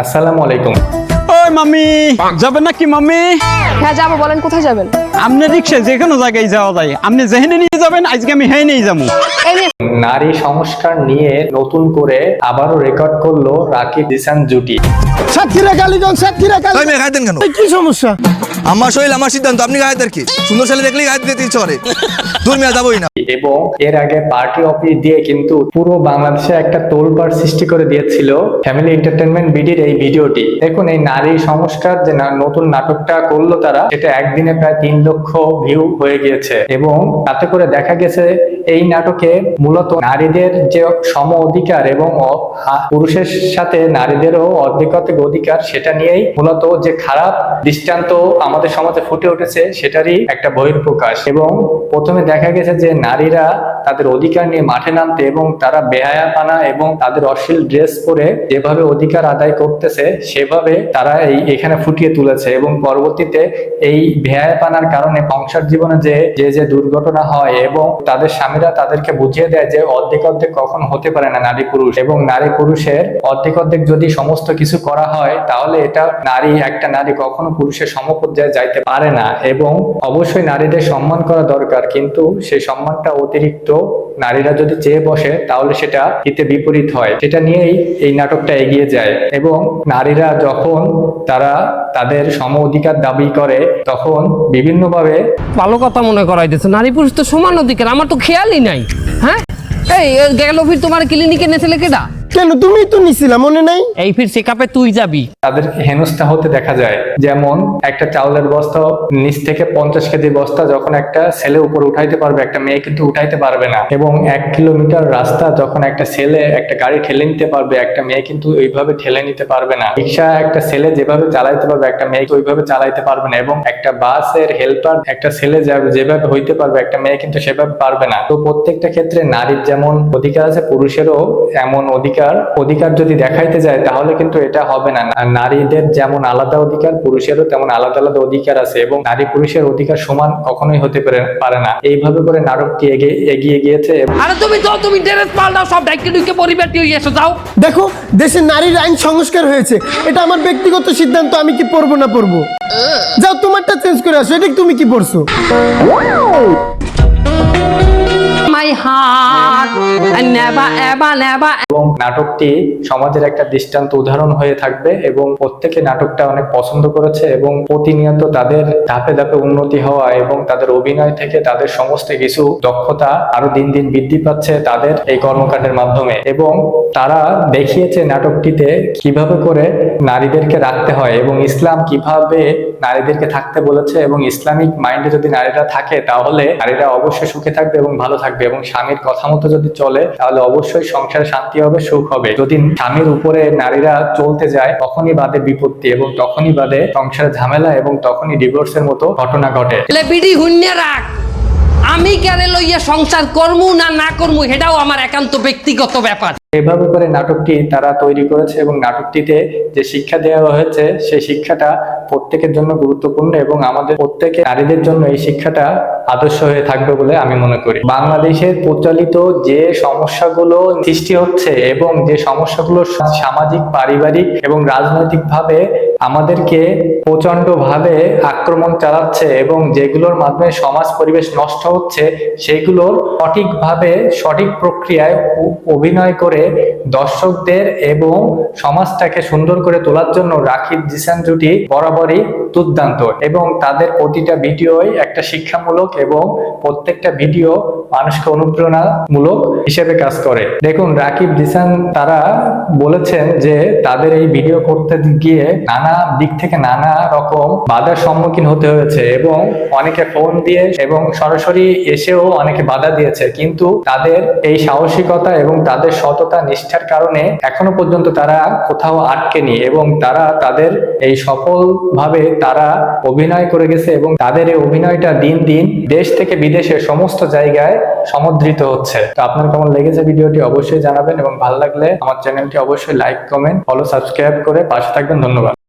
আসসালামু আলাইকুম। ওই মাম্মি যাবেন নাকি মাম্মি হ্যাঁ যাব বলেন কোথায় যাবেন? আপনি রিক্সায় যে কোনো জায়গায় যাওয়া যায়। আপনি যেখানে নিয়ে যাবেন আজকে আমি হ্যাঁ নিয়ে যাব। এই নিয়ে নারী সংস্কার নিয়ে নতুন করে আবারও রেকর্ড করল রাকিব দিসান জুটি। সাতক্ষীরা কালীগঞ্জ সাতক্ষীরা তাই কালী মেয়ে গাইতেন কেন? কি সমস্যা? আমার শরীর আমার সিদ্ধান্ত। আপনি গাইতেন কি? সুন্দর ছেলে দেখলেই গাইতে দিতে ইচ্ছে করে। দূর মেয়ে যাবোই না। এবং এর আগে পার্টি অফিস দিয়ে কিন্তু পুরো বাংলাদেশে একটা তোলপাড় সৃষ্টি করে দিয়েছিল ফ্যামিলি এন্টারটেনমেন্ট বিডির এই ভিডিওটি। দেখুন, এই নারী সংস্কার যে নতুন নাটকটা করল তারা এটা একদিনে প্রায় তিন লক্ষ ভিউ হয়ে গিয়েছে এবং তাতে করে দেখা গেছে এই নাটকে মূলত নারীদের যে সম অধিকার এবং পুরুষের সাথে নারীদেরও অর্ধেকাধিক অধিকার, সেটা নিয়েই মূলত যে খারাপ দৃষ্টান্ত আমাদের সমাজে ফুটে উঠেছে, সেটারই একটা বহির্প্রকাশ এবং প্রথমে দেখা গেছে যে নারীরা তাদের অধিকার নিয়ে মাঠে নামতে এবং তারা বেহায়াপানা এবং তাদের অশ্লীল ড্রেস পরে যেভাবে অধিকার আদায় করতেছে, সেভাবে তারা এই এখানে ফুটিয়ে তুলেছে এবং পরবর্তীতে এই বেহায়াপানার কারণে সংসার জীবনে যে যে যে দুর্ঘটনা হয় এবং তাদের স্বামীরা তাদেরকে বুঝিয়ে দেয় যে অর্ধেক অর্ধেক কখন হতে পারে না নারী পুরুষ এবং নারী পুরুষের অর্ধেক অর্ধেক যদি সমস্ত কিছু করা হয়, তাহলে এটা নারী, একটা নারী কখনো পুরুষের সমপর্যায়ে যাইতে পারে না এবং অবশ্যই নারীদের সম্মান করা দরকার, কিন্তু সেই সম্মানটা অতিরিক্ত নারীরা যদি চেয়ে বসে, তাহলে সেটা হিতে বিপরীত হয়। সেটা নিয়েই এই নাটকটা এগিয়ে যায়। এবং নারীরা যখন তারা তাদের সম অধিকার দাবি করে, তখন বিভিন্নভাবে ভালো কথা মনে করাই দিচ্ছে নারী পুরুষ তো সমান অধিকার, আমার তো খেয়ালই নাই। হ্যাঁ? এই গেল ফির তোমার ক্লিনিকে নেছিলে কেডা কেন তুমি তো নিছিলা মনে নাই? এই ফির চেকআপে তুই যাবি। তাদের হেনস্থা হতে দেখা যায়। যেমন একটা চাউলের বস্তা নিচ থেকে পঞ্চাশ কেজি বস্তা যখন একটা ছেলে উপর উঠাইতে পারবে একটা মেয়ে কিন্তু উঠাইতে পারবে না। এবং এক কিলোমিটার রাস্তা যখন একটা ছেলে একটা গাড়ি ঠেলে নিতে পারবে একটা মেয়ে কিন্তু ওইভাবে ঠেলে নিতে পারবে না। রিক্সা একটা ছেলে যেভাবে চালাইতে পারবে একটা মেয়ে ওইভাবে চালাইতে পারবে না। এবং একটা বাসের হেল্পার একটা ছেলে যাবে যেভাবে হইতে পারবে একটা মেয়ে কিন্তু সেভাবে পারবে না। তো প্রত্যেকটা ক্ষেত্রে নারীর যেমন অধিকার আছে পুরুষেরও এমন অধিকার অধিকার যদি দেখাইতে যায় তাহলে কিন্তু এটা হবে না। নারীদের যেমন আলাদা অধিকার পুরুষেরও তেমন আলাদা আলাদা অধিকার আছে এবং নারী পুরুষের অধিকার সমান কখনোই হতে পারে না। এইভাবে করে নাটকটি এগিয়ে এগিয়ে গিয়েছে আরে তুমি যাও তুমি ড্রেস পাল্টাও সব ডাইকে ডুইকে পরিবারটি হয়ে এসো যাও। দেখো দেশে নারীর আইন সংস্কার হয়েছে। এটা আমার ব্যক্তিগত সিদ্ধান্ত আমি কি পড়ব না পড়ব যাও তোমারটা চেঞ্জ করে আসো এটা তুমি কি পড়ছো মাই হার্ট নেবা, এবা, নেবা। এবং নাটকটি সমাজের একটা দৃষ্টান্ত উদাহরণ হয়ে থাকবে এবং প্রত্যেকে নাটকটা অনেক পছন্দ করেছে এবং প্রতিনিয়ত তাদের ধাপে ধাপে উন্নতি হওয়া এবং তাদের অভিনয় থেকে তাদের সমস্ত কিছু দক্ষতা আরও দিন দিন বৃদ্ধি পাচ্ছে তাদের এই কর্মকাণ্ডের মাধ্যমে। এবং তারা দেখিয়েছে নাটকটিতে কীভাবে করে নারীদেরকে রাখতে হয় এবং ইসলাম কীভাবে নারীদেরকে থাকতে বলেছে এবং ইসলামিক মাইন্ডে যদি নারীরা থাকে তাহলে নারীরা অবশ্যই সুখে থাকবে এবং ভালো থাকবে এবং স্বামীর কথা মতো যদি চলে, তাহলে অবশ্যই সংসারে শান্তি হবে, সুখ হবে। যদি স্বামীর উপরে নারীরা চলতে যায়, তখনই বাদে বিপত্তি এবং তখনই বাদে সংসারে ঝামেলা এবং তখনই ডিভোর্সের মতো ঘটনা ঘটে। রাখ। আমি কেন লইয়া সংসার করমু না না করমু, সেটাও আমার একান্ত ব্যক্তিগত ব্যাপার। এভাবে করে নাটকটি তারা তৈরি করেছে এবং নাটকটিতে যে শিক্ষা দেওয়া হয়েছে, সেই শিক্ষাটা প্রত্যেকের জন্য গুরুত্বপূর্ণ এবং আমাদের প্রত্যেকে নারীদের জন্য এই শিক্ষাটা আদর্শ হয়ে থাকবে বলে আমি মনে করি। বাংলাদেশের প্রচলিত যে সমস্যাগুলো সৃষ্টি হচ্ছে এবং যে সমস্যাগুলো সামাজিক, পারিবারিক এবং রাজনৈতিকভাবে আমাদেরকে প্রচণ্ডভাবে আক্রমণ চালাচ্ছে এবং যেগুলোর মাধ্যমে সমাজ পরিবেশ নষ্ট হচ্ছে সেগুলোর সঠিকভাবে, সঠিক প্রক্রিয়ায় অভিনয় করে দর্শকদের এবং সমাজটাকে সুন্দর করে তোলার জন্য রাখিব জিসান জুটি বরাবরই দুর্দান্ত এবং তাদের প্রতিটা ভিডিওই একটা শিক্ষামূলক এবং প্রত্যেকটা ভিডিও মানুষকে অনুপ্রেরণামূলক হিসেবে কাজ করে। দেখুন, রাকিব জিসান, তারা বলেছেন যে তাদের এই ভিডিও করতে গিয়ে নানা দিক থেকে নানা রকম বাধার সম্মুখীন হতে হয়েছে এবং অনেকে ফোন দিয়ে এবং সরাসরি এসেও অনেকে বাধা দিয়েছে। কিন্তু তাদের এই সাহসিকতা এবং তাদের সততা নিষ্ঠার কারণে এখনও পর্যন্ত তারা কোথাও আটকেনি এবং তারা তাদের এই সফলভাবে তারা অভিনয় করে গেছে এবং তাদের এই অভিনয়টা দিন দিন দেশ থেকে বিদেশে সমস্ত জায়গায় সমুদ্রিত হচ্ছে। তো আপনার কেমন লেগেছে ভিডিওটি অবশ্যই জানাবেন এবং ভালো লাগলে আমার চ্যানেলটি অবশ্যই লাইক, কমেন্ট ফলো সাবস্ক্রাইব করে পাশে থাকবেন। ধন্যবাদ।